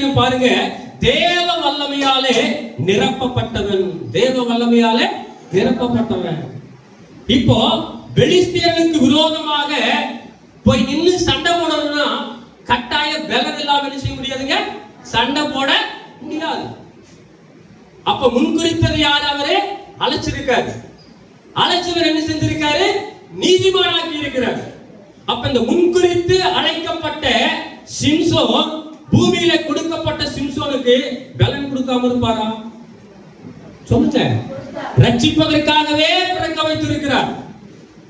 காரியம் பாருங்க தேவ வல்லமையாலே நிரப்பப்பட்டவன். தேவ வல்லமையாலே நிரப்பப்பட்டவன். இப்போ பெலிஸ்தியர்களுக்கு விரோதமாக போய் நின்று சண்டை போடணும்னா கட்டாய பலன் இல்லாம என்ன செய்ய முடியாதுங்க? சண்டை போட முடியாது. அப்ப முன்குறித்தது யார் அவரு? அழைச்சிருக்காரு. அழைச்சவர் என்ன செஞ்சிருக்காரு? நீதிமானாக்கி இருக்கிறார். அப்ப இந்த முன்குறித்து அழைக்கப்பட்ட சிம்சோன் பூமியில கொடுக்கப்பட்ட சிம்சோனுக்கு பலன் கொடுக்காம இருப்பாரா? சொல்லுங்க. ரட்சிப்பதற்காகவே பிறக்க வைத்திருக்கிறார்.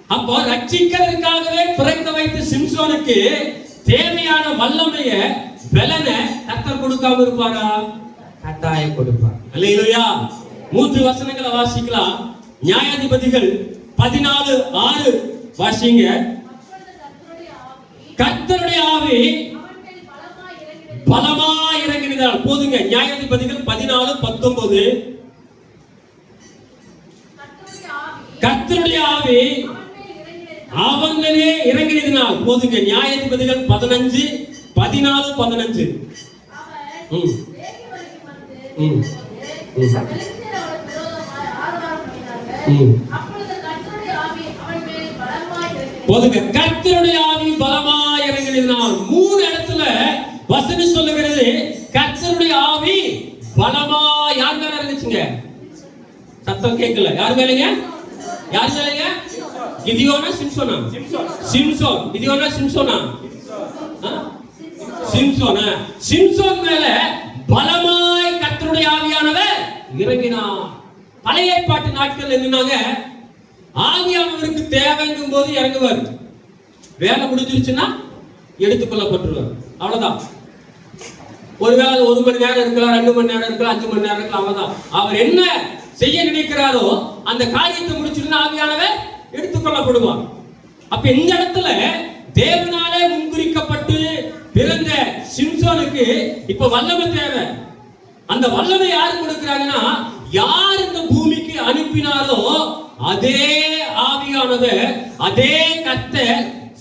அப்போ ரட்சிக்கிறதுக்காகவே பிறக்க வைத்த சிம்சோனுக்கு தேவையான வல்லமைய பலனை கத்தர் கொடுக்காம இருப்பாரா? கட்டாயம் கொடுப்பார். அல்லையா மூன்று வசனங்களை வாசிக்கலாம். நியாயாதிபதிகள் பதினாலு ஆறு வாசிங்க. கத்தருடைய ஆவி கர்த்தருடைய ஆவி அவன் மேல் பலமாய் பலமா இறங்கினார் போதுங்க. நியாயாதிபதிகள் பதினாலு பத்தொன்பது. கத்தருடைய ஆவி அவங்களே இறங்கினதினால். போதுங்க. நியாயாதிபதிகள் பதினஞ்சு பதினாலு பதினஞ்சு. போதுங்க. கத்தருடைய ஆவி பலமா இறங்கினதினால் மூணு இடத்துல வசனம் சொல்லுகிறது கர்த்தருடைய ஆவி பலமா யார் மேல இருந்துச்சுங்க? சத்தம் கேட்கல. யார் மேலங்க? யார் மேலங்க? கிதியோனா சிம்சோனா? சிம்சோன். கிதியோனா சிம்சோனா? ஆ? சிம்சோனா. சிம்சோன் மேல பலமாய் கர்த்தருடைய ஆவியானவர் இறங்கினார். பழைய ஏற்பாட்டு நாட்கள் என்னன்னாங்க ஆவியானவருக்கு தேவைங்கும் போது இறங்குவார். வேலை முடிஞ்சிருச்சுன்னா எடுத்துக்கொள்ளப்பட்டுருவார். அவ்வளவுதான். ஒருவேளை ஒரு மணி நேரம் இருக்கலாம் ரெண்டு மணி நேரம் இருக்கலாம் அஞ்சு மணி நேரம் இருக்கலாம் அவதான் அவர் என்ன செய்ய நினைக்கிறாரோ அந்த காரியத்தை முடிச்சிருந்த ஆவியானவர் எடுத்துக்கொள்ளப்படுவார் அப்ப இந்த இடத்துல தேவனாலே முன்குறிக்கப்பட்டு பிறந்த சிம்சோனுக்கு இப்ப வல்லமை தேவை. அந்த வல்லமை யாரு கொடுக்கிறாங்கன்னா யார் இந்த பூமிக்கு அனுப்பினாரோ அதே ஆவியானவர் அதே கத்தை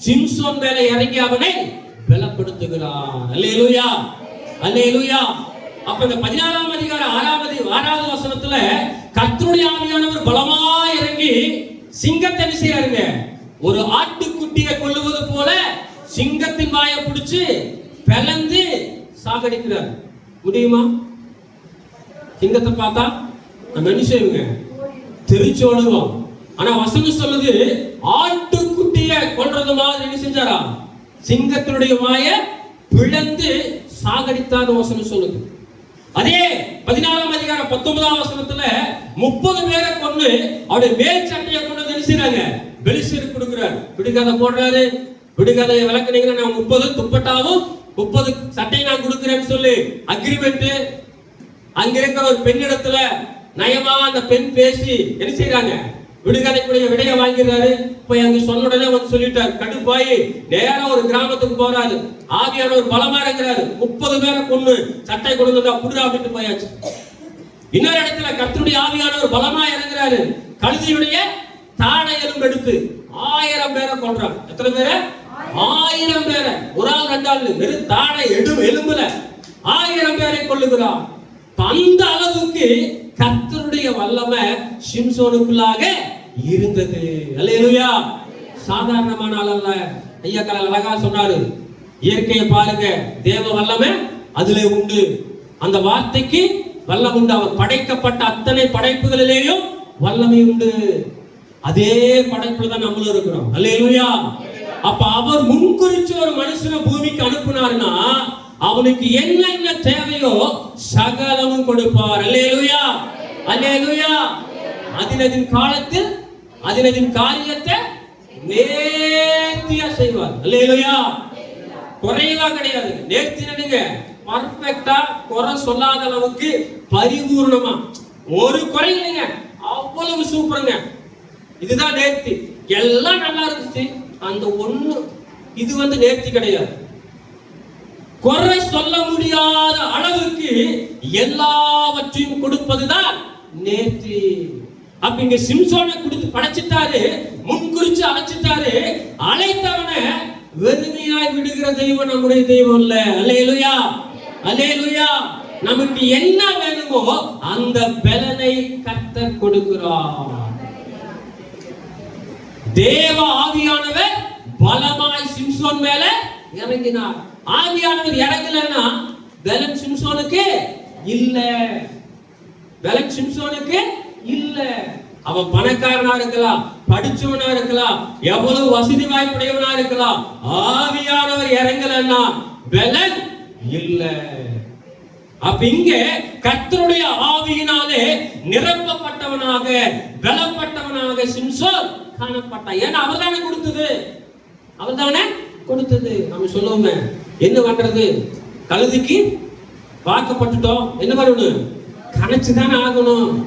சிம்சோன் மேல இறங்கி அவனை பலப்படுத்துகிறான் அல்லேலூயா. அல்லேலூயா. அப்ப இந்த பதினாறாம் அதிகார ஆறாவது ஆறாவது வசனத்துல கத்தருடைய ஆவியானவர் பலமா இறங்கி சிங்கத்தை விசையாருங்க ஒரு ஆட்டுக்குட்டியை கொல்லுவது போல சிங்கத்தின் வாயை பிடிச்சு பிளந்து சாகடிக்கிறார். முடியுமா? சிங்கத்தை பார்த்தா நம்ம என்ன செய்வோங்க? தெரிச்சு ஓடுவோம். ஆனா வசனம் சொல்லுது ஆட்டுக்குட்டிய கொல்றது மாதிரி என்ன செஞ்சாரா? சிங்கத்தினுடைய வாய பிளந்து சாகடித்தார் வசனம் சொல்லுது. அதே பதினாறாம் அதிகாரம் பத்தொன்பதாம் வசனத்துல முப்பது பேரை கொண்டு அவருடைய மேல் சட்டையை கொண்டு நினைச்சாங்க என்ன செய்றாங்க? கொடுக்குறாரு. விடுகதை போடுறாரு. விடுகதையை விளக்குனீங்கன்னா நான் முப்பது துப்பட்டாவும் முப்பது சட்டையை நான் கொடுக்குறேன்னு சொல்லி அக்ரிமெண்ட் அங்க இருக்கிற ஒரு பெண்ணிடத்துல நயமா அந்த பெண் பேசி என்ன செய்யறாங்க விடுகதைக்குரிய விடைய வாங்கிறாரு போய் அங்க சொன்ன உடனே வந்து சொல்லிட்டாரு கடுப்பாயி நேரம் ஒரு கிராமத்துக்கு போறாரு. ஆவியான ஒரு பலமா இருக்கிறாரு. முப்பது பேரை கொண்டு சட்டை கொடுத்ததா வந்தா புடுறா போயாச்சு. இன்னொரு இடத்துல கர்த்தருடைய ஆவியானவர் பலமா இறங்குறாரு. கழுதியுடைய தாடை எலும்பு எடுத்து ஆயிரம் பேரை கொள்றான் எத்தனை பேரை? ஆயிரம் பேரை. ஒரு ஆள் ரெண்டு ஆள் வெறும் தாடை எடும் எலும்புல ஆயிரம் பேரை கொள்ளுகிறான் அந்த அளவுக்கு கத்தருடைய வல்லமை சிம்சோனுக்குள்ளாக இருந்தது. அல்லையா சாதாரணமான ஆள் அல்ல. ஐயா கலை அழகா சொன்னாரு. இயற்கையை பாருங்க தேவ வல்லமை அதிலே உண்டு. அந்த வார்த்தைக்கு வல்லம் உண்டு. அவர் படைக்கப்பட்ட அத்தனை படைப்புகளிலேயும் வல்லமை உண்டு. அதே படைப்புல தான் நம்மளும் இருக்கிறோம். அல்லையா அப்ப அவர் முன்குறிச்சு ஒரு மனுஷனை பூமிக்கு அனுப்புனாருன்னா அவனுக்கு என்னென்ன தேவையோ சகலமும் கொடுப்பார். அல்லேலுயா. அல்லேலுயா. அதினதின் காலத்தில் அதினதின் காரியத்தை நேர்த்தியா செய்வார். அல்லேலுயா. குறைவா கிடையாது. நேர்த்தி நடுங்க. பர்ஃபெக்டா குறை சொல்லாத அளவுக்கு பரிபூர்ணமா. ஒரு குறை இல்லைங்க. அவ்வளவு சூப்பருங்க. இதுதான் நேர்த்தி. எல்லாம் நல்லா இருந்துச்சு. அந்த ஒண்ணு இது வந்து நேர்த்தி கிடையாது. குறை சொல்ல முடியாத அளவுக்கு எல்லாவற்றையும் கொடுப்பதுதான் நேற்று. அப்ப இங்க சிம்சோனை கொடுத்து படைச்சிட்டாரு முன்குறிச்சு அழைச்சிட்டாரு அழைத்தவனை வெறுமையாய் விடுகிற தெய்வம் நம்முடைய தெய்வம் இல்ல அலேலுயா அலேலுயா நமக்கு என்ன வேணுமோ அந்த பலனை கத்த கொடுக்கிறார். தேவ ஆவியானவர் பலமாய் சிம்சோன் மேல இறங்கினார். ஆவியானவர் இறங்கலன்னா பலன் சிம்சோனுக்கு இல்ல. பலன் சிம்சோனுக்கு இல்ல. அவன் பணக்காரனா இருக்கலாம் படிச்சவனா இருக்கலாம் எவ்வளவு வசதி வாய்ப்புடையவனா இருக்கலாம் ஆவியானவர் இறங்கலன்னா பலன் இல்ல. அப்ப இங்க கத்தருடைய ஆவியினாலே நிரப்பப்பட்டவனாக பலப்பட்டவனாக சிம்சோன் காணப்பட்டான். ஏன்னா அவர் தானே கொடுத்தது. அவர் தானே கொடுத்தது. நம்ம சொல்லுவோமே என்ன பண்றது? கழுதிக்கு வாக்கப்பட்டுட்டோம். என்ன பண்ணணும்? கணச்சு தானே ஆகணும்.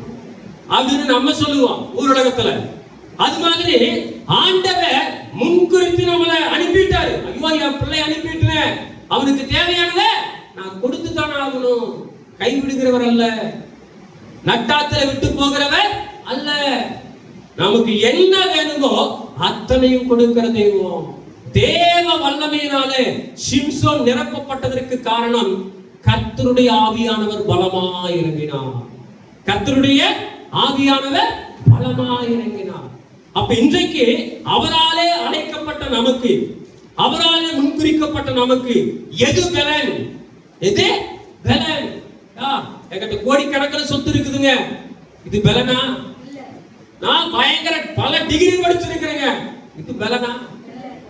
அப்படின்னு நம்ம சொல்லுவோம் ஊரடகத்துல. அது மாதிரி ஆண்டவர் முன்குறித்து நம்மளை அனுப்பிட்டாரு. ஐயோ என் பிள்ளை அனுப்பிட்டேன். அவனுக்கு தேவையானதை நான் கொடுத்து தானே ஆகணும். கைவிடுகிறவர் அல்ல. நட்டாத்துல விட்டு போகிறவர் அல்ல. நமக்கு என்ன வேணுமோ அத்தனையும் கொடுக்கிற தெய்வம். தேவ வல்லமையினாலே சிம்சோன் நிரப்பப்பட்டதற்கு காரணம் கர்த்தருடைய ஆவியானவர் பலமாய் இறங்கினார். கர்த்தருடைய ஆவியானவர் பலமாய் இறங்கினார். அப்ப இன்றைக்கு அவராலே அழைக்கப்பட்ட நமக்கு அவராலே முன்குறிக்கப்பட்ட நமக்கு எது பலன்? எது பலன்? என்கிட்ட கோடிக்கணக்கில் சொத்து இருக்குதுங்க. இது பலனா? நான் பயங்கர பல டிகிரி படிச்சிருக்கிறேங்க. இது பலனா?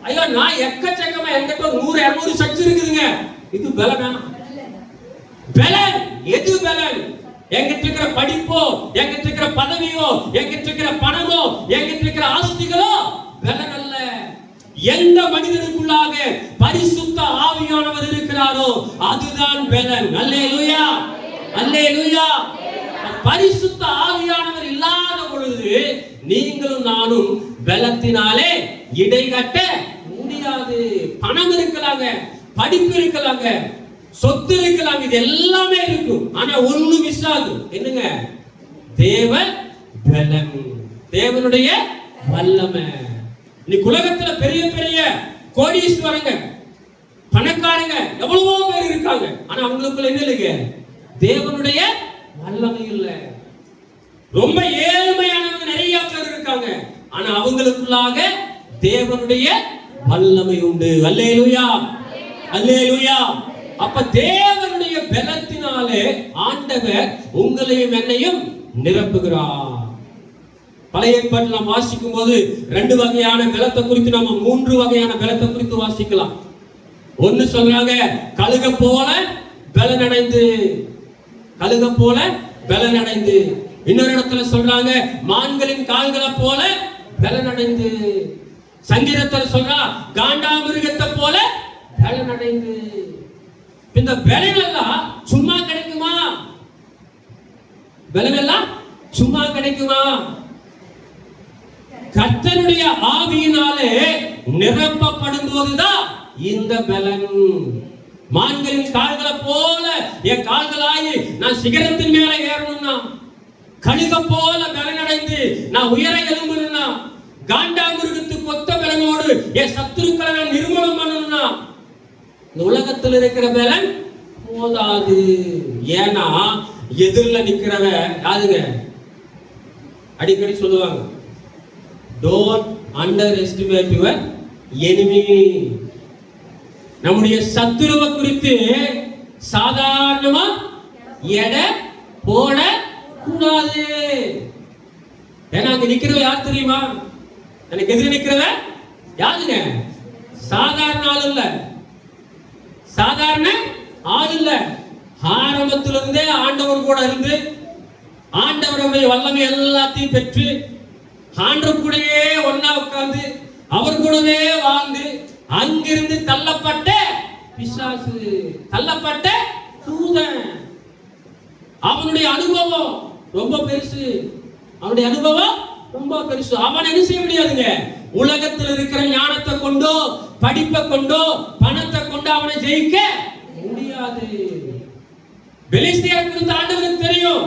ஐயோ நான் எக்கச்சக்கமா என்கிட்ட ஒரு நூறு இருநூறு சக்தி இருக்குதுங்க. இது பலனா பலன் எது பலன் எங்கிட்ட இருக்கிற படிப்போ எங்கிட்ட இருக்கிற பதவியோ எங்கிட்ட இருக்கிற பணமோ எங்கிட்ட இருக்கிற ஆஸ்திகளோ பலன் அல்ல. எந்த மனிதனுக்குள்ளாக பரிசுத்த ஆவியானவர் இருக்கிறாரோ அதுதான் பலன் அல்லேலூயா. அல்லேலூயா. பரிசுத்த ஆவியானவர் இல்லாத பொழுது நீங்களும் நானும் பலத்தினாலே இடைகட்ட பணம் இருக்கலாங்க படிப்பு இருக்கலாங்க சொத்து இருக்கலாங்க இது எல்லாமே இருக்கும். ஆனா ஒண்ணு மிஸ் ஆகும் என்னங்க? தேவ பலன் தேவனுடைய வல்லமை. இன்னைக்கு உலகத்துல பெரிய பெரிய கோடீஸ்வரங்க பணக்காரங்க எவ்வளவோ பேர் இருக்காங்க. ஆனா அவங்களுக்குள்ள என்ன இல்லைங்க? தேவனுடைய வல்லமை இல்லை. ரொம்ப ஏழ்மையானவங்க நிறைய பேர் இருக்காங்க. ஆனா அவங்களுக்குள்ளாக தேவனுடைய வல்லமை உண்டு அல்லேலூயா. அல்லேலூயா. அப்ப தேவனுடைய பலத்தினாலே ஆண்டவர் உங்களையும் என்னையும் நிரப்புகிறார். பழைய ஏற்பாட்டில் நாம் வாசிக்கும் போது ரெண்டு வகையான பலத்தை குறித்து நாம மூன்று வகையான பலத்தை குறித்து வாசிக்கலாம். ஒன்னு சொல்றாங்க கழுக போல பலனடைந்து. கழுக போல பலனடைந்து. இன்னொரு இடத்துல சொல்றாங்க மான்களின் கால்களை போல பலனடைந்து. சங்கீதத்தில் சொல்றா காண்டாமிருகத்தை போல பலனடைந்து இந்த பலனெல்லாம் சும்மா கிடைக்குமா? பலனெல்லாம் சும்மா கிடைக்குமா? கர்த்தனுடைய ஆவியினாலே நிரப்பப்படும் போதுதான் இந்த பலன். மான்களின் கால்களை போல என் கால்களாகி நான் சிகரத்தின் மேல ஏறணும்னா கழுக போல பலனடைந்து நான் உயர எழும்பணும்னா காண்டாமிருகத்து கொத்த பலனோடு என் சத்துருக்களை நான் நிர்மூலம் பண்ணணும்னா இந்த உலகத்தில் இருக்கிற பலன் போதாது. ஏன்னா எதிரில் நிற்கிறவ யாருங்க? அடிக்கடி சொல்லுவாங்க don't underestimate your enemy நம்முடைய சத்துருவை குறித்து சாதாரணமா எடை போட கூடாது ஏன்னா அங்க நிக்கிறவ யார் தெரியுமா? எனக்கு எதிரி நிற்கிறவன் யாருங்க? சாதாரண ஆள் இல்ல. சாதாரண ஆள் இல்ல. ஆரம்பத்துல இருந்தே ஆண்டவர் கூட இருந்து ஆண்டவருடைய வல்லமை எல்லாத்தையும் பெற்று ஆண்டவர் கூடவே ஒன்னா உட்கார்ந்து அவர் கூடவே வாழ்ந்து அங்கிருந்து தள்ளப்பட்ட பிசாசு தள்ளப்பட்ட தூதன். அவனுடைய அனுபவம் ரொம்ப பெருசு. அவனுடைய அனுபவம் ரொம்ப பெருசு அவன் என்ன செய்ய முடியாதுங்க? உலகத்தில் இருக்கிற ஞானத்தை கொண்டோ படிப்பை கொண்டோ பணத்தை கொண்டோ அவனை ஜெயிக்க முடியாது. பெலிஸ்தியரை குறித்து ஆண்டவருக்கு தெரியும்.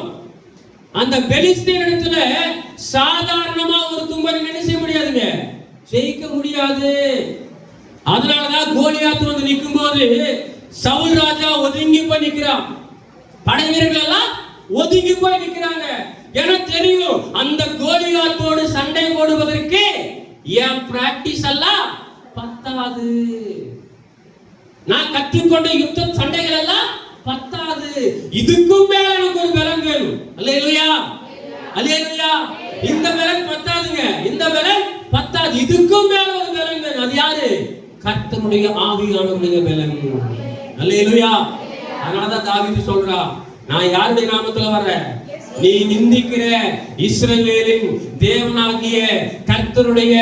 அந்த பெலிஸ்தீன் இடத்துல சாதாரணமா ஒரு தும்பன் என்ன செய்ய முடியாதுங்க? ஜெயிக்க முடியாது. அதனாலதான் கோலியாத்து வந்து நிற்கும் போது சவுல் ராஜா ஒதுங்கி போய் நிற்கிறான் படை வீரர்கள் எல்லாம் ஒதுங்கி போய் நிற்கிறாங்க எனக்கு தெரியும் அந்த கோலியாத்தோடு சண்டை போடுவதற்கு என் பிராக்டிஸ் எல்லாம் பத்தாது. நான் கற்றுக்கொண்ட யுத்த சண்டைகள் எல்லாம் பத்தாது. இதுக்கும் மேல எனக்கு ஒரு பலன் வேணும். அல்ல இல்லையா இந்த பலன் பத்தாதுங்க. இந்த பலன் பத்தாது. இதுக்கும் மேல ஒரு விலங்கு வேணும். அது யாரு? கர்த்தனுடைய ஆவியானவருடைய அல்ல இல்லையா அதனாலதான் தாவீது சொல்றா நான் யாருடைய நாமத்துல வர்றேன்? நீ நிந்திக்கிற இஸ்ரவேலின் தேவனாகிய கர்த்தருடைய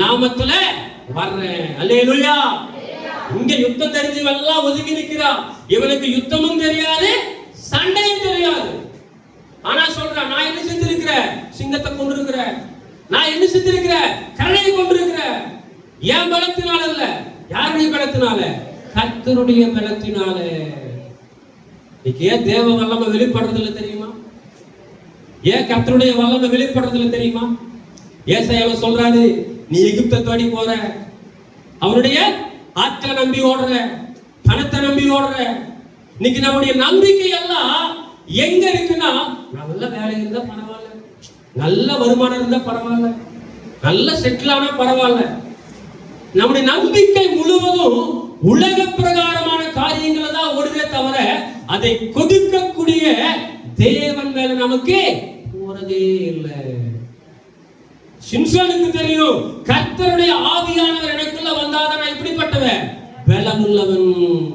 நாமத்துல வர்றேன் அல்லேலூயா. இங்க யுத்தம் தெரிஞ்சவன் எல்லாம் ஒதுங்கி நிற்கிறான். இவனுக்கு யுத்தமும் தெரியாது சண்டையும் தெரியாது. ஆனா சொல்றான் நான் என்ன செஞ்சிருக்கிறேன் சிங்கத்தை கொண்டிருக்கிறேன் நான் என்ன செஞ்சிருக்கிறேன் கரணையை கொண்டிருக்கிறேன் என் பலத்தினால இல்ல யாருடைய பலத்தினால? கர்த்தருடைய பலத்தினால. இன்னைக்கு ஏன் தேவ வல்லமை வெளிப்படுறது தெரியும்? ஏன் கத்தருடைய வல்லமை வெளிப்படுறதுல தெரியுமா? ஏசாயால சொல்றாரு நீ எகிப்த தேடி போற. அவருடைய ஆட்களை நம்பி ஓடுற பணத்தை நம்பி ஓடுற. இன்னைக்கு நம்முடைய நம்பிக்கை எல்லாம் எங்க இருக்குன்னா நல்ல வேலை இருந்தா பரவாயில்ல. நல்ல வருமானம் இருந்தா பரவாயில்ல. நல்ல செட்டில் ஆனா பரவாயில்ல. நம்முடைய நம்பிக்கை முழுவதும் உலக பிரகாரமான காரியங்களை தான் ஓடுதே தவிர அதை கொதி தேவன் நமக்கு. போறதே இல்லை. சிம்சனுக்கு தெரியும். கர்த்தருடைய ஆவியானவர் எனக்குள்ள வந்தாதான் நான் இப்படிப்பட்டவன். பலமுள்ளவன்.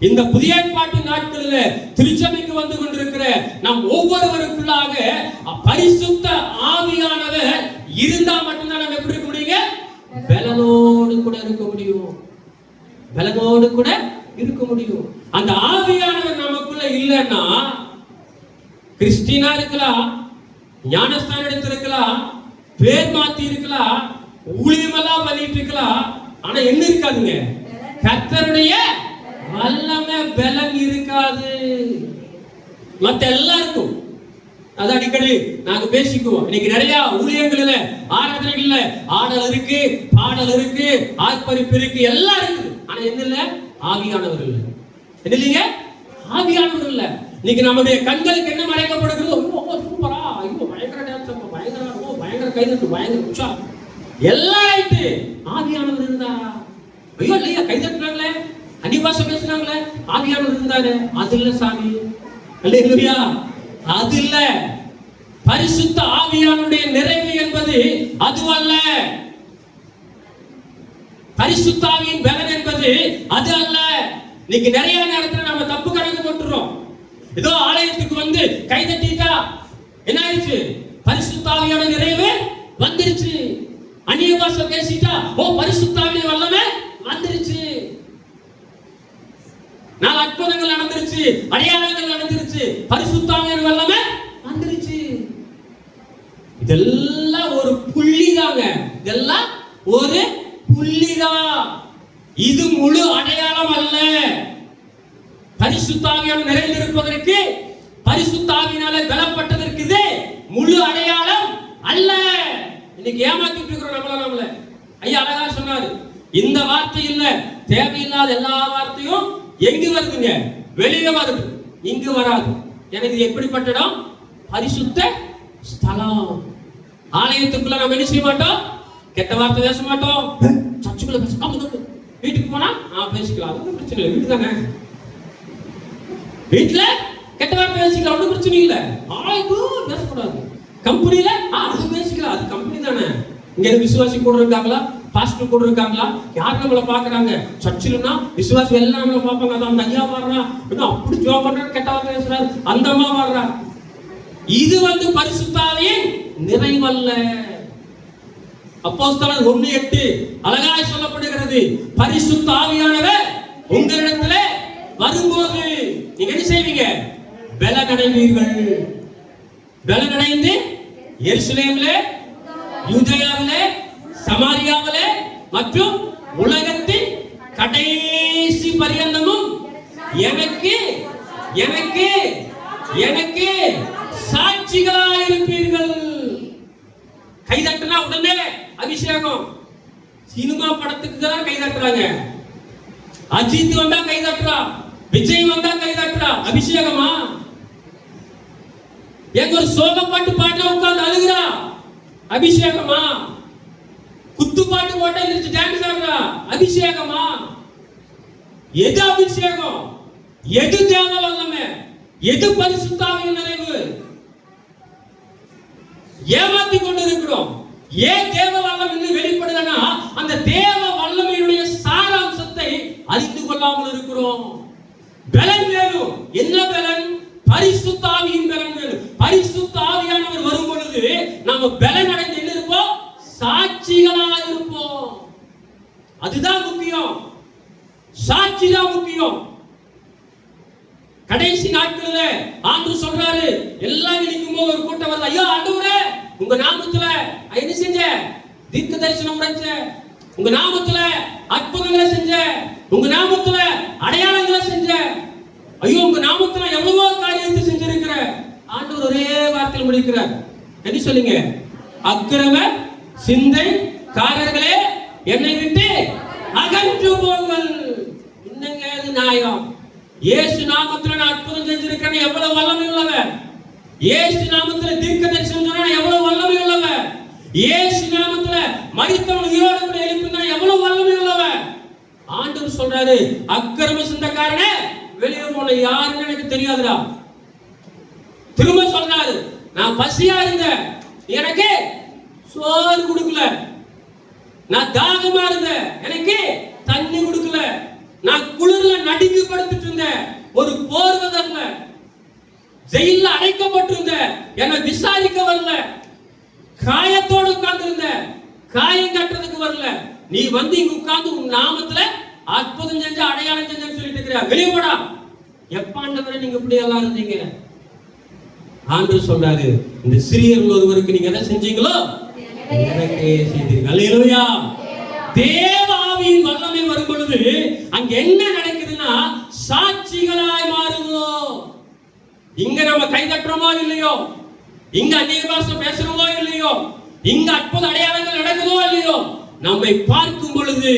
இந்த புதிய ஏற்பாட்டு நாட்களில் திருச்சபைக்கு வந்து கொண்டிருக்கிற நம் ஒவ்வொருவருக்குள்ளாக பரிசுத்த ஆவியானவர் இருந்தா மட்டும்தான் நம்ம எப்படி இருக்க முடியுங்க? பலனோடு கூட இருக்க முடியும். பலனோடு கூட இருக்க முடியும். அந்த ஆவியானவர் நமக்குள்ள இல்லைன்னா கிறிஸ்டினா இருக்கலாம் ஞானஸ்தானம் எடுத்திருக்கலாம் பேர் மாத்தி இருக்கலாம் ஊழியமெல்லாம் பண்ணிட்டு இருக்கலாம் ஆனா என்ன இருக்காதுங்க? கத்தருடைய வல்லமை பலம் இருக்காது. மத்த எல்லாருக்கும். அது அடிக்கடி நாங்க பேசிக்குவோம். இன்னைக்கு நிறைய ஊழியங்கள்ல ஆராதனைகள்ல ஆடல் இருக்கு பாடல் இருக்கு ஆர்ப்பரிப்பு இருக்கு எல்லாம் இருக்குது. ஆனா என்ன இல்ல? ஆவியானவர் இல்ல. என்ன இல்லைங்க? ஆவியானவர் இல்ல. இன்னைக்கு நம்முடைய கண்களுக்கு என்ன மறைக்கப்படுகிறது ரொம்ப சூப்பரா ஐயோ பயங்கர டான்ஸ் பயங்கர பயங்கர கைதட்டு பயங்கர உற்சாகம் எல்லாம் ஆயிட்டு ஆவியானவர் இருந்தா ஐயோ இல்லையா? கைதட்டுறாங்களே? அன்னிபாசம் பேசுறாங்களே? ஆவியானவர் இருந்தாரு. அது இல்ல சாமி. இல்லையா அது இல்ல. பரிசுத்த ஆவியானுடைய நிறைவு என்பது அதுவல்ல பரிசுத்தாவியின் பலன் என்பது அது அல்ல. இன்னைக்கு நிறைய நேரத்துல நம்ம தப்பு கணக்கு போட்டுறோம். ஏதோ ஆலயத்துக்கு வந்து கை தட்டிட்டா என்ன ஆயிடுச்சு பரிசுத்தாவியோட நிறைவு வந்துருச்சு. அந்நிய பாஷை பேசிட்டா ஓ பரிசுத்தாவிய வல்லமே வந்துருச்சு. நாலு அற்புதங்கள் நடந்துருச்சு அடையாளங்கள் நடந்துருச்சு. பரிசுத்தாவியர் வல்லமே வந்துருச்சு. இதெல்லாம் ஒரு புள்ளிதாங்க. இதெல்லாம் ஒரு புள்ளிதான். இது முழு அடையாளம் அல்ல. பரிசுத்தாவியான நிறைந்திருப்பதற்கு பரிசுத்தாவினால பலப்பட்டதற்கு இது முழு அடையாளம் அல்ல. இன்னைக்கு ஏமாத்திட்டு இருக்கிறோம் நம்மள நம்மள. ஐயா அழகா சொன்னாரு இந்த வார்த்தை இல்ல தேவையில்லாத எல்லா வார்த்தையும் எங்க வருதுங்க? வெளியே வருது இங்கு வராது. எனக்கு எப்படிப்பட்ட இடம்? பரிசுத்த ஸ்தலம். ஆலயத்துக்குள்ள நம்ம என்ன செய்ய மாட்டோம்? கெட்ட வார்த்தை பேச மாட்டோம். சர்ச்சுக்குள்ள பேச. வீட்டுக்கு போனா ஆ பேசிக்கலாம். பிரச்சனை இல்லை. வீட்டு தானே? வீட்டுல கெட்ட வார்த்தை பேசிக்கலாம் ஒன்றும் பிரச்சனை இல்லை. ஆளுக்கும் பேசக்கூடாது. கம்பெனில அது பேசிக்கலாம் அது கம்பெனி தானே. இங்க விசுவாசி கூட இருக்காங்களா பாஸ்டர் கூட இருக்காங்களா யார் நம்மளை பாக்குறாங்க சர்ச்சில்னா விசுவாசி எல்லாம் நம்மளை பார்ப்பாங்க. அதான் அந்த ஐயா வர்றா இன்னும் அப்படி ஜோ பண்றாரு கெட்ட வார்த்தை பேசுறாரு. அந்த அம்மா வர்றா இது வந்து பரிசுத்தாவியின் நிறைவல்ல. அப்போஸ்தலர் ஒண்ணு எட்டு அழகாய் சொல்லப்படுகிறது. பரிசுத்த ஆவியானவர் உங்களிடத்திலே வரும்போது நீங்க என்ன செய்வீங்க? பலனடைவீர்கள் பலனடைந்து எருசலேம்ல யூதயாவில சமாரியாவில மற்றும் உலகத்தின் கடைசி பரியந்தமும் எனக்கு எனக்கு எனக்கு சாட்சிகளாயிருப்பீர்கள் கைதட்டுனா உடனே அபிஷேகம். சினிமா படத்துக்கு தான் கைதட்டுறாங்க அஜித் வந்தா கைதட்டுறான் விஜய் வந்தா கை தட்டுறா. அபிஷேகமா? எங்க ஒரு சோகப்பாட்டு பாட்டுல உட்கார்ந்து அழுகுறா. அபிஷேகமா? குத்துப்பாட்டு போட்டா எந்திரிச்சு டான்ஸ் ஆடுறா. அபிஷேகமா? எது அபிஷேகம்? எது தேவ வல்லமே? எது பரிசுத்தாவின் நிறைவு? ஏமாத்தி கொண்டு இருக்கிறோம் ஏன் தேவ வல்லம் இன்னும் வெளிப்படுதுன்னா அந்த தேவ வல்லமையுடைய சாராம்சத்தை அறிந்து கொள்ளாமல் இருக்கிறோம். பலன் வேணும். என்ன பலன்? பரிசுத்தாவியின் பலன் வேணும். பரிசுத்தாவியானவர் வரும் பொழுது நாம பலன் அடைந்து என்ன இருப்போம் சாட்சிகளா இருப்போம். அதுதான் முக்கியம். சாட்சி தான் முக்கியம். கடைசி நாட்கள்ல ஆண்டு சொல்றாரு எல்லாம் நிற்கும் போது ஒரு கூட்டம் வரல ஐயோ ஆண்டவரே உங்க நாமத்துல என்ன செஞ்ச தீர்க்க தரிசனம் உடைச்ச உங்க நாமத்துல அற்புதங்களை செஞ்ச உங்க நாமத்துல அடையாளங்களை செஞ்ச ஐயோ உங்க நாமத்துல எவ்வளவோ காரியத்தை செஞ்சிருக்கிற ஆண்டவர் ஒரே வார்த்தையில் முடிக்கிறார். என்ன சொல்லுங்க? அக்கிரம சிந்தை காரர்களே என்னை விட்டு அகன்று போங்கள். என்னங்க அது நியாயம். இயேசு நாமத்துல நான் அற்புதம் செஞ்சிருக்கிறேன் எவ்வளவு வல்லமை உள்ளவன் இயேசு நாமத்துல தீர்க்க தரிசனம் எவ்வளவு வல்லமை உள்ளவன் இயேசு நாமத்துல மறித்தவன் உயிரோடு கூட எழுப்பினா எவ்வளவு வல்லமை உள்ளவன் ஆண்டவர் சொல்றாரு அக்கிரம சிந்தக்காரனே வெளியே போன யாருன்னு எனக்கு தெரியாதுடா. திரும்ப சொன்னாரு நான் பசியா இருந்தேன். எனக்கு சோறு கொடுக்கல. நான் தாகமா இருந்தேன். எனக்கு தண்ணி கொடுக்கல. நான் குளிர்ல நடுங்கி படுத்துட்டு இருந்தேன். ஒரு போர்வை தரல ஜெயில அடைக்கப்பட்டிருந்தேன். என்னை விசாரிக்க வரல. காயத்தோடு உட்கார்ந்து இருந்தேன் காயம் கட்டுறதுக்கு வரல. நீ வந்து இங்க உட்கார்ந்து உன் நாமத்துல அற்புதம் செஞ்ச அடையாளம் செஞ்சு சொல்லிட்டு இருக்கிற வெளியே எப்பாண்டவரை நீங்க இப்படி எல்லாம் இருந்தீங்க? ஆண்டு சொல்றாரு இந்த சிறியர்கள் ஒருவருக்கு நீங்க என்ன செஞ்சீங்களோ? எனக்கே செய்தீர்கள். அல்லேலூயா. தேவ வல்லமை வரும் பொழுது அங்க என்ன நடக்குதுன்னா சாட்சிகளாய் மாறுவோம் இங்க நம்ம கை தட்டுறோமோ இல்லையோ? இங்க அந்நிய பாஷை பேசுறோமோ இல்லையோ? இங்க அற்புத அடையாளங்கள் நடக்குதோ இல்லையோ? நம்மை பார்க்கும் பொழுது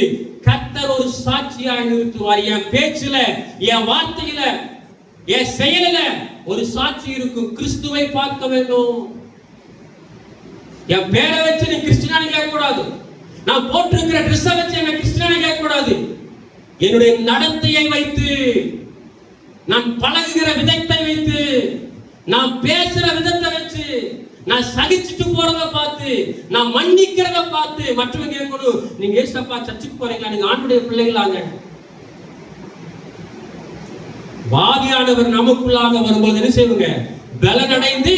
கத்தர் ஒரு சாட்சியாக நிறுத்துவார். என் பேச்சுல என் வார்த்தையில என் செயலில ஒரு சாட்சி இருக்கும். கிறிஸ்துவை பார்க்க வேண்டும். என் பேரை வச்சு நீ கிறிஸ்டியானி கேட்கக்கூடாது. நான் போட்டிருக்கிற ட்ரெஸ்ஸை வச்சு என்ன கிறிஸ்டியானி கேட்க கூடாது என்னுடைய நடத்தையை வைத்து நான் பழகுகிற விதத்தை வைத்து நான் பேசுற விதத்தை வச்சு நான் சகிச்சுட்டு போறத பார்த்து நான் மன்னிக்கிறத பார்த்து மற்றவங்க கேட்கணும் நீங்க ஏசப்பா சர்ச்சுக்கு போறீங்களா? நீங்க ஆண்டுடைய பிள்ளைகளாங்க. வாதியானவர் நமக்குள்ளாக வரும்போது என்ன செய்வுங்க? பலனடைந்து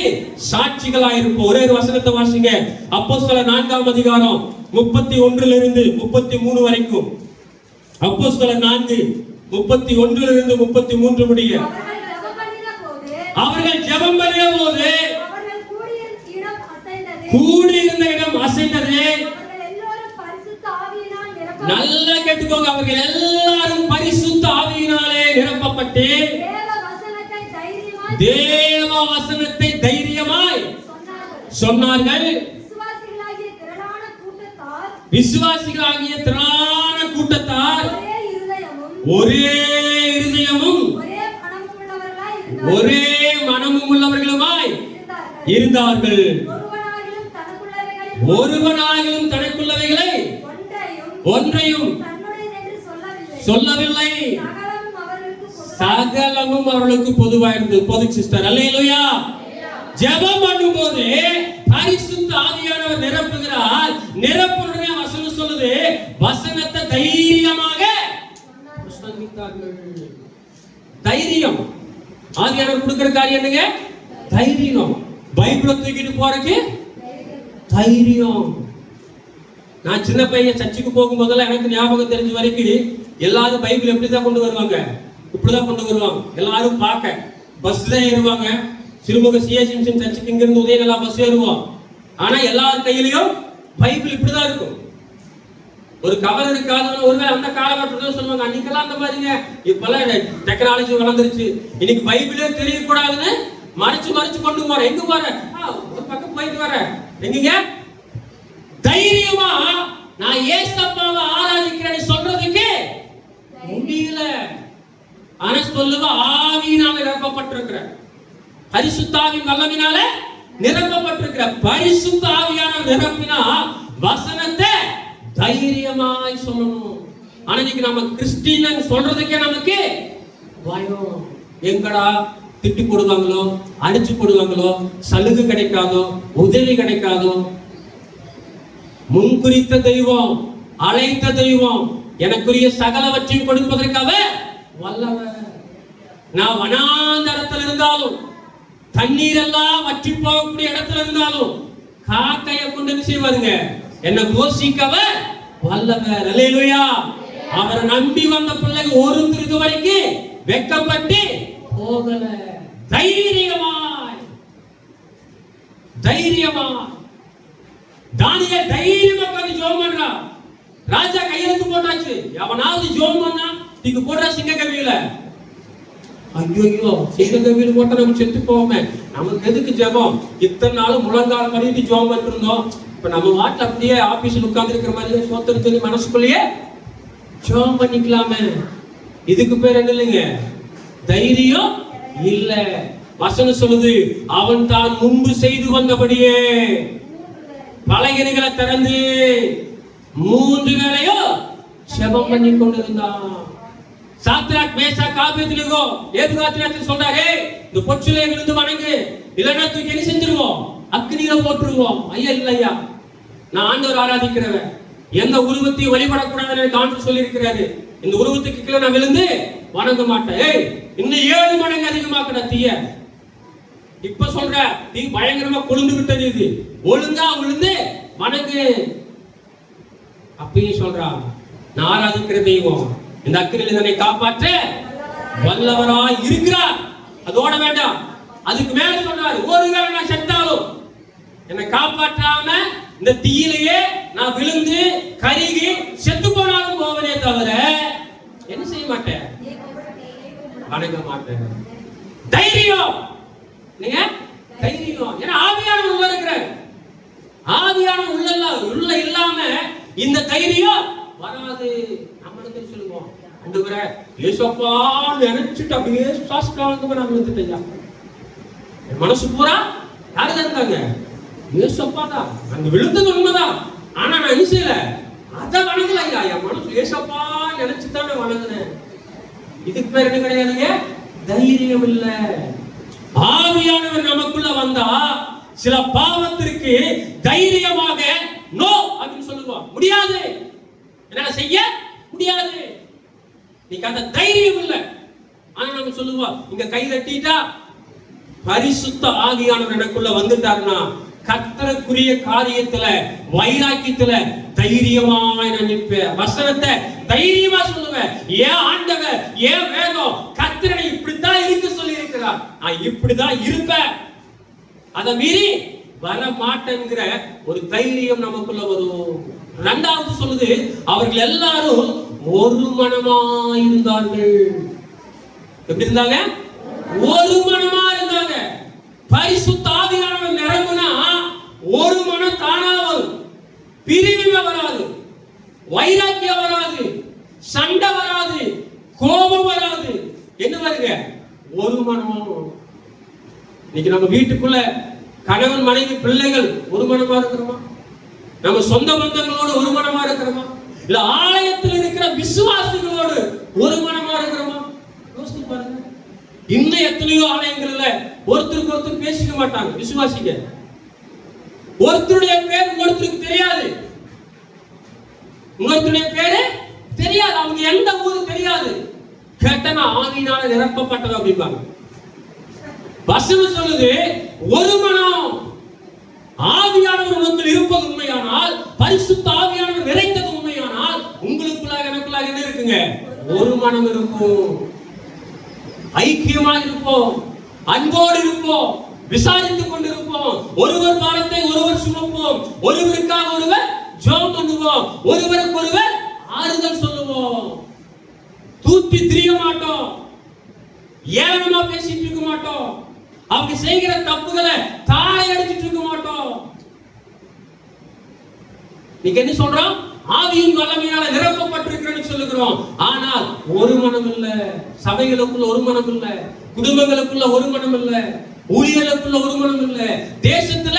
சாட்சிகளாக இருப்போம். ஒரே ஒரு வசனத்தை வாசிங்க. அப்போ நான்காம் அதிகாரம் முப்பத்தி ஒன்றுல இருந்து முப்பத்தி மூணு வரைக்கும். அப்போ நான்கு முப்பத்தி ஒன்றுல இருந்து முப்பத்தி மூன்று முடிய அவர்கள் ஜெபம் பண்ணின போது அவர்கள் ஜெபம் பண்ணிய போது அவர்கள் கூடிய இடம் அசைந்தது கூடியிருந்த இடம் அசைந்தது நல்லா கேட்டுக்கோங்க அவர்கள் எல்லாரும் பரிசுத்த ஆவியினாலே நிரப்பப்பட்டு தேவ வசனத்தை தைரியமாய் சொன்னார்கள். விசுவாசிகளாகிய திரளான கூட்டத்தார் ஒரே இருதயமும் ஒரே மனமும் உள்ளவர்களுமாய் இருந்தார்கள். ஒருவனாகிலும் தனக்குள்ளவைகளை ஒன்றையும் சொல்லவில்லை. சகலமும் அவர்களுக்கு பொதுவாய் சகலமும் அவர்களுக்கு பொதுவா இருந்தது. பொது சிஸ்டர் அல்லையா ஜெபம் பண்ணும்போது பரிசுத்த ஆவியானவர் நிரப்புகிறார். நிரப்புடனே வசனம் சொல்லுது வசனத்தை தைரியமாக தைரியம். ஆவியானவர் கொடுக்கிற காரியம் என்னங்க? தைரியம். பைபிளை தூக்கிட்டு போறதுக்கு தைரியம். நான் சின்ன பையன் சர்ச்சுக்கு போகும்போதெல்லாம் எனக்கு ஞாபகம் தெரிஞ்ச வரைக்கும் எல்லாரும் பைபிள் எப்படி தான் கொண்டு வருவாங்க? இப்படிதான் கொண்டு வருவாங்க. எல்லாரும் பார்க்க. பஸ் தான் ஏறுவாங்க. சிறுமுக சிஎஸ்எம்சன் சர்ச்சுக்கு இங்கிருந்து உதயநலா பஸ் ஏறுவோம். ஆனா எல்லார் கையிலையும் பைபிள் இப்படிதான் இருக்கும். ஒரு கவர் இருக்காது ஒருவேளை அந்த காலகட்டத்தில் சொல்லுவாங்க அன்னைக்கெல்லாம் அந்த மாதிரிங்க. இப்பெல்லாம் டெக்னாலஜி வளர்ந்துருச்சு. இன்னைக்கு பைபிளே தெரியக்கூடாதுன்னு மறைச்சு மறைச்சு கொண்டு போறேன். எங்க போற? ஒரு பக்கம் போயிட்டு வரேன். எங்கங்க தைரியமா நான் ஏசப்பாவை ஆராதிக்கிறேன்னு சொல்றதுக்கு முடியல. ஆனா சொல்லுவ ஆவியினால நிரப்பப்பட்டிருக்கிற பரிசுத்தாவின் வல்லமினால நிரப்பப்பட்டிருக்கிற பரிசுத்த ஆவியான நிரப்பினா வசனத்தை தைரியமாய் சொல்லணும். ஆனா இன்னைக்கு நம்ம கிறிஸ்டின் சொல்றதுக்கே நமக்கு பயம். எங்கடா திட்டு போடுவாங்களோ அடிச்சு போடுவாங்களோ சலுகை கிடைக்காதோ உதவி கிடைக்காதோ முன்குறித்த தெய்வம் அழைத்த தெய்வம் எனக்குரிய சகலவற்றையும் கொடுப்பதற்காக வல்லவர். நான் வனாந்தரத்தில் இருந்தாலும் தண்ணீர் எல்லாம் வற்றி போகக்கூடிய இடத்துல இருந்தாலும் காக்கைய கொண்டு என்ன செய்வாருங்க? என்ன கோஷிக்கவ வல்லவர். அலையிலுயா அவரை நம்பி வந்த பிள்ளைங்க ஒரு இது வரைக்கும் வெக்கப்பட்டு போகலை. தைரியமாய். தைரியமா தானிய தைரியமா உட்கார்ந்து ஜோம் பண்றா. ராஜா கையெழுத்து போட்டாச்சு. எவனாவது ஜோம் பண்ணா நீங்க போடுற சிங்க கவியில ஐயோ சிங்க கவியில் போட்டா நம்ம செத்து போவோமே. நமக்கு எதுக்கு ஜெபம்? இத்தனை நாள் முழங்கால் பண்ணிட்டு ஜோம் பண்ணிட்டு இருந்தோம் இப்ப நம்ம வாட்டில் அப்படியே ஆபீஸ்ல உட்கார்ந்து இருக்கிற மாதிரியே சோத்திரம் சொல்லி மனசுக்குள்ளேயே? ஜோம் பண்ணிக்கலாமே. இதுக்கு பேர் என்ன இல்லைங்க? தைரியம் இல்ல. வசனம் சொல்லுது அவன் தான் முன்பு செய்து வந்தபடியே பலகிரிகளை திறந்து மூன்று வேளையும் செபம் பண்ணி கொண்டிருந்தான். சாத்ராக் மேஷா காபியத்திலிருக்கோ ஏது காத்திரத்தில் சொல்றாரு இந்த பொச்சுல விழுந்து வணங்கு இல்லைன்னா தூக்கி என்ன செஞ்சிருவோம்? அக்னியில போட்டுருவோம். ஐயா இல்லையா நான் ஆண்டவர் ஆராதிக்கிறவன். எந்த உருவத்தையும் வழிபடக்கூடாதுன்னு எனக்கு ஆண்டு இந்த உருவத்துக்கு கீழே நான் விழுந்து வணங்க மாட்டேன். ஏய் இன்னும் ஏழு மடங்கு அதிகமாக்குற தீய. இப்ப சொல்ற நீ பயங்கரமா கொழுந்து விட்டது இது. ஒழுங்கா விழுந்து வணங்கு. அப்பயும் சொல்றான் நான் ஆராதிக்கிற தெய்வம் இந்த அக்கிரியில் இதனை காப்பாற்ற வல்லவரா இருக்கிறார். அதோட வேண்டாம். அதுக்கு மேல சொல்றாரு ஒருவேளை நான் செத்தாலும் என்னை காப்பாற்றாம இந்த தீயிலேயே நான் விழுந்து கருகி செத்து போனாலும் போவனே தவிர என்ன செய்ய மாட்டேன்? வணங்க மாட்டேன். தைரியம். நீங்க? தைரியம். ஏன்னா ஆவியானவர் உள்ள இருக்கிறாரு. ஆவியானவர் உள்ள உள்ள இல்லாம இந்த தைரியம் வராது. நம்மளுக்கு சொல்லுவோம். அண்டுகிற ஏசப்பா நினைச்சிட்டு அப்படியே சாஸ்திரம் நான் விழுந்துட்டேன் என் மனசு பூரா யாரு தான் இருந்தாங்க? ஏசப்பா தான். அங்க விழுந்தது உண்மைதான். ஆனா நான் என்ன செய்யல? அதை வணங்கல ஐயா என் மனசு ஏசப்பா நினைச்சுதான் நான் வணங்கினேன் இதுக்கு பேர் என்ன கிடையாதுங்க தைரியம் இல்ல ஆவியானவர் நமக்குள்ள வந்தா சில பாவத்திற்கு தைரியமாக நோ அப்படின்னு சொல்லுவான் முடியாது. என்ன செய்ய? முடியாது. நீங்க அந்த தைரியம் இல்ல ஆனா நம்ம சொல்லுவோம் இங்க கை தட்டிட்டா பரிசுத்த ஆவியானவர் எனக்குள்ள வந்துட்டாருன்னா கத்தருக்குரிய காரியத்துல வைராக்கியத்துல தைரியமாய் நான் நிற்பேன். வசனத்தை தைரியமா சொல்லுவேன். ஏன் ஆண்டவர் ஏன் வேதம் கத்திரனை இப்படித்தான் இருக்க சொல்லி இருக்கிறார் நான் இப்படிதான் இருப்பேன். அதை மீறி வர மாட்டேங்கிற ஒரு தைரியம் நமக்குள்ள வரும். ரெண்டாவது சொல்லுது அவர்கள் எல்லாரும் ஒரு மனமாய் இருந்தார்கள். எப்படி இருந்தாங்க? ஒரு மனமா இருந்தாங்க. பரிசுத்த ஆவியானவர் நிரம்புனா ஒரு மனம் தானா வரும். பிரிவினை வராது. வைராக்கியம் வராது. சண்டை வராது. கோபம் வராது. என்ன வருங்க ஒரு மனம் இன்னைக்கு நம்ம வீட்டுக்குள்ள கணவன் மனைவி பிள்ளைகள் ஒரு மனமா இருக்கிறோமா? நம்ம சொந்த பந்தங்களோடு ஒரு மனமா இருக்கிறோமா? இல்ல ஆலயத்தில் இருக்கிற விசுவாசிகளோடு ஒரு மனமா இருக்கிறோமா? யோசித்து பாருங்க. இன்னும் எத்தனையோ ஆலயங்கள்ல ஒருத்தருக்கு ஒருத்தர் பேசிக்க மாட்டாங்க. விசுவாசிக்க ஒருத்தருடைய பேர் ஒருத்தருக்கு தெரியாது. இன்னொருத்தருடைய பேரு தெரியாது. அவங்க எந்த ஊரு தெரியாது. கேட்டனா ஆவினால நிரப்பப்பட்டது அப்படிம்பாங்க. வசனம் சொல்லுது ஒரு மனம் ஆவியானவர் உனக்குள் இருப்பது உண்மையானால் பரிசுத்த ஆவியானவர் நிறைந்தது உண்மையானால் உங்களுக்குள்ளாக எனக்குள்ளாக என்ன இருக்குங்க? ஒரு மனம் இருக்கும். ஐக்கியமா இருப்போம். அன்போடு இருப்போம். விசாரித்துக் கொண்டிருப்போம். ஒருவர் பாரத்தை ஒருவர் சுமப்போம். ஒருவருக்காக ஒருவர் ஜோம் பண்ணுவோம். ஒருவருக்கு ஒருவர் ஆறுதல் சொல்லுவோம். தூக்கி திரிய மாட்டோம். ஏளனமா பேசிட்டு இருக்க மாட்டோம். அவங்க செய்கிற தப்புகளை தாழை அடிச்சிட்டு இருக்க மாட்டோம். நீங்க என்ன சொல்றோம்? ஆவியின் வல்லமையால நிரப்பப்பட்டிருக்கிறேன்னு சொல்லுகிறோம். ஆனால் ஒரு மனம் இல்ல. சபைகளுக்குள்ள ஒரு மனம் இல்லை. குடும்பங்களுக்குள்ள ஒரு மனம் இல்ல. ஊழியர்களுக்குள்ள ஒரு மனம் இல்ல. தேசத்துல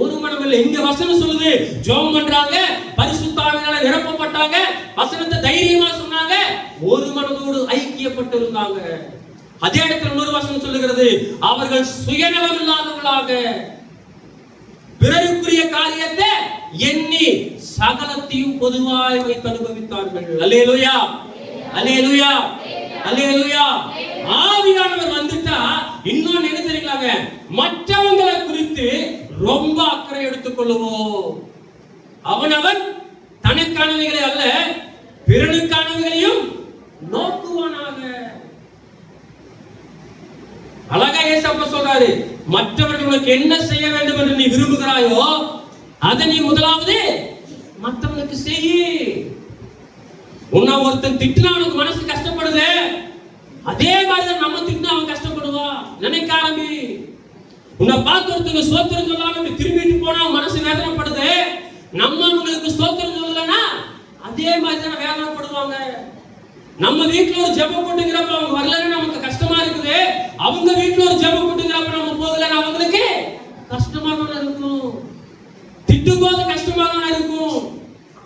ஒரு மனம் இல்ல. இங்க வசனம் சொல்லுது ஜோம் பண்றாங்க பரிசுத்தாவினால நிரப்பப்பட்டாங்க வசனத்தை தைரியமா சொன்னாங்க ஒரு மனதோடு ஐக்கியப்பட்டு இருந்தாங்க அதே இடத்துல இன்னொரு வசனம் சொல்லுகிறது அவர்கள் சுயநலம் இல்லாதவர்களாக பிறருக்குரிய காரியத்தை எண்ணி சகலத்தையும் பொதுவாய் வைத்து அனுபவித்தார்கள். அலேலுயா அலேலுயா அல்லேலூயா. ஆவியானவர் வந்துட்டா இன்னொன்னு என்ன தெரியுங்களாங்க? மற்றவங்களை குறித்து ரொம்ப அக்கறை எடுத்துக்கொள்ளுவோம். அவனவன் தனக்கானவைகளை அல்ல பிறனுக்கானவைகளையும் நோக்குவானாக. அழகா ஏசப்ப சொல்றாரு மற்றவர்கள் உனக்கு என்ன செய்ய வேண்டும் என்று நீ விரும்புகிறாயோ அதை நீ முதலாவது மற்றவனுக்கு செய். உன்னை ஒருத்தன் திட்டினா அவனுக்கு மனசு கஷ்டப்படுது? அதே மாதிரிதான் நம்ம திட்டினா அவன் கஷ்டப்படுவான் நினைக்க ஆரம்பி. உன்னை பார்த்து ஒருத்தங்க சோத்திரம் சொல்லாம திரும்பிட்டு போனா அவன் மனசு வேதனைப்படுது? நம்ம அவங்களுக்கு சோத்திரம் சொல்லலன்னா அதே மாதிரி தான் வேதனைப்படுவாங்க. நம்ம வீட்டுல ஒரு ஜெபம் போட்டுங்கிறப்ப அவங்க வரலன்னு நமக்கு கஷ்டமா இருக்குது. அவங்க வீட்டுல ஒரு ஜெபம் போட்டுங்கிறப்ப நம்ம போகலன்னு அவங்களுக்கு கஷ்டமா தானே இருக்கும். திட்டும் போது கஷ்டமா தானே இருக்கும்.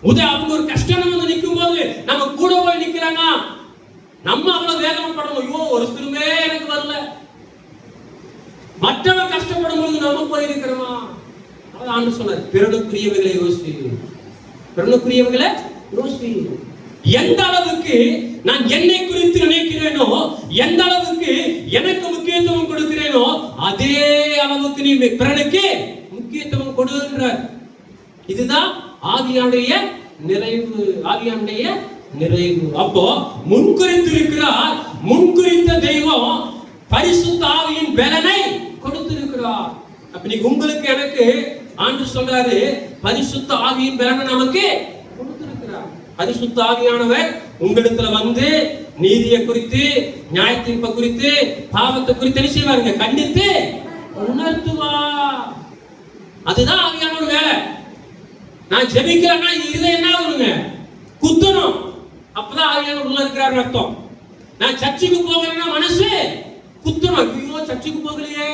உதய அவங்க ஒரு கஷ்டம் வந்து நிற்கும் போது நம்ம கூட போய் நிக்கிறாங்க நம்ம அவ்வளவு வேதனைப்படணும் ஐயோ ஒரு சிறுமே எனக்கு வரல. மற்றவன் கஷ்டப்படும் போது நம்ம போயிருக்கிறோமா? அதான் ஆண்டு சொன்னார் பிறனுக்குரியவைகளை யோசி. பிறனுக்குரியவைகளை யோசி. எந்த அளவுக்கு நான் என்னை குறித்து நினைக்கிறேனோ எந்த அளவுக்கு எனக்கு முக்கியத்துவம் கொடுக்கிறேனோ அதே அளவுக்கு நீ பிறனுக்கு முக்கியத்துவம் கொடுன்றார் இதுதான் ஆவியானுடைய நிறைவு ஆவியானுடைய நிறைவு. அப்போ முன்குறித்திருக்கிறார் முன்குறித்த தெய்வம் பரிசுத்த ஆவியின் பலனை கொடுத்திருக்கிறார். அப்ப உங்களுக்கு எனக்கு ஆண்டு சொல்றாரு பரிசுத்த ஆவியின் பலனை நமக்கு கொடுத்திருக்கிறார். பரிசுத்த ஆவியானவர் உங்களிடத்துல வந்து நீதியை குறித்து நியாயத்தீர்ப்பை குறித்து பாவத்தை குறித்து என்ன செய்வாருங்க? கண்டித்து உணர்த்துவா அதுதான் ஆவியானவர் வேலை. நான் ஜெபிக்கிறேன்னா இது என்ன ஆகுங்க குத்தணும். அப்பதான் ஆவியானவர் உள்ள இருக்கிறார் அர்த்தம். நான் சர்ச்சுக்கு போகிறேன்னா மனசு குத்தணும் ஐயோ சர்ச்சுக்கு போகலையே.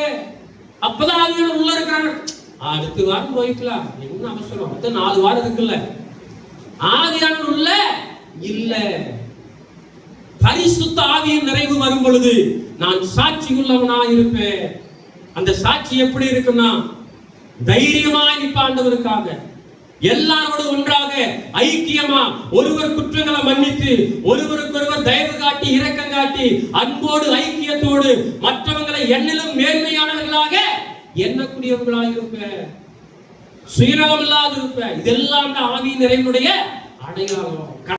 அப்பதான் ஆவியானவர் உள்ள இருக்கிறாரு. அடுத்த வாரம் போய்க்கலாம். என்ன அவசரம். அடுத்த நாலு வாரம் இருக்குல்ல. ஆவியானவர் உள்ள இல்ல. பரிசுத்த ஆவியின் நிறைவு வரும் பொழுது நான் சாட்சி உள்ளவனா இருப்பேன். அந்த சாட்சி எப்படி இருக்கும்னா தைரியமா நிற்ப எல்லாரோடு ஒன்றாக ஐக்கியமா ஒருவர் குற்றங்களை மன்னித்து ஒருவருக்கொருவர் தயவு காட்டி இரக்கம் காட்டி அன்போடு ஐக்கியத்தோடு மற்றவங்களை என்னிலும் மேன்மையானவர்களாக எண்ணக்கூடியவர்களாக இருப்ப சுயநலம் இல்லாது இருப்ப இதெல்லாம் அந்த ஆவி நிறைவுடைய அடையாளம்.